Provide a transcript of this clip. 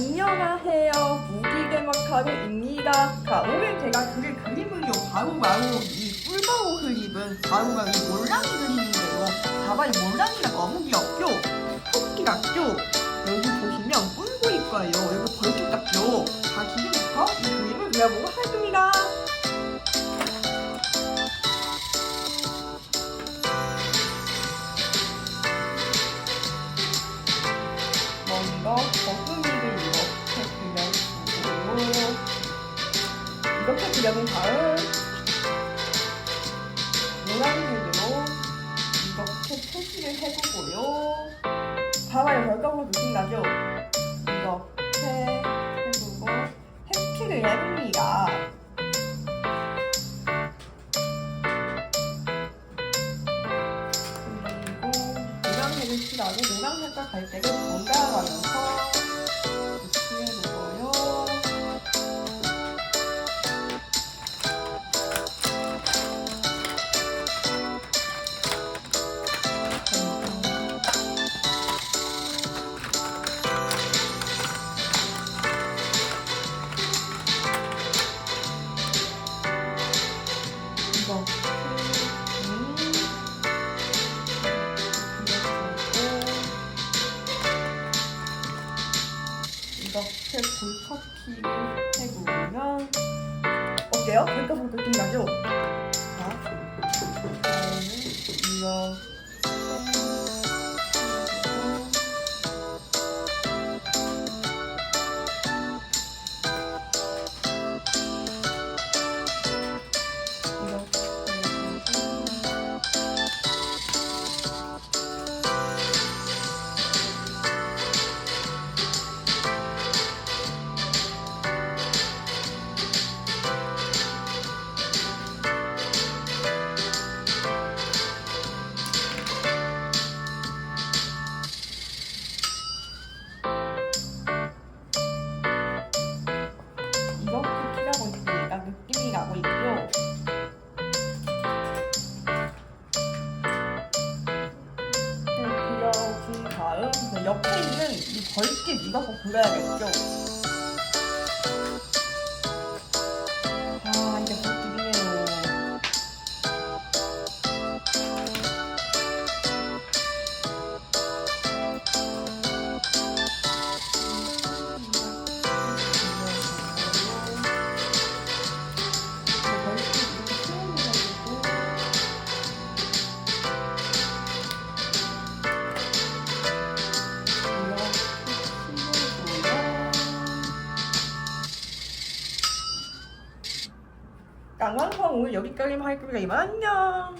안녕하세요. 무기대마카루입니다. 자, 오늘 제가 그릴 그림은요, 바로바로 이 꿀바오 그림은 바로바로 이 몰랑이 그림인데요. 봐봐, 이 몰랑이가 너무 귀엽죠? 토끼 같죠? 여기 보시면 꿀고 있고요. 여기 벌집 같죠? 자, 지금부터 이 그림을 그려보고 하겠습니다. 먼저 그려본 다음 노란색으로 이렇게 표시를 해주고요 봐봐요 별감으로 느낀다죠? 이렇게 해주고 해피를 해줍니다 그리고 노란색을 칠하고 노란색과 갈색을 번갈아가면서 이렇게 불커피를 해보면 어때요? 불꺼불 느낌 나죠? 자, 다음은 이렇게 옆에 있는 이 벌집 이것도 그려야겠죠? 깡왕성 오늘 여기까지만 할 겁니다. 이만 안녕.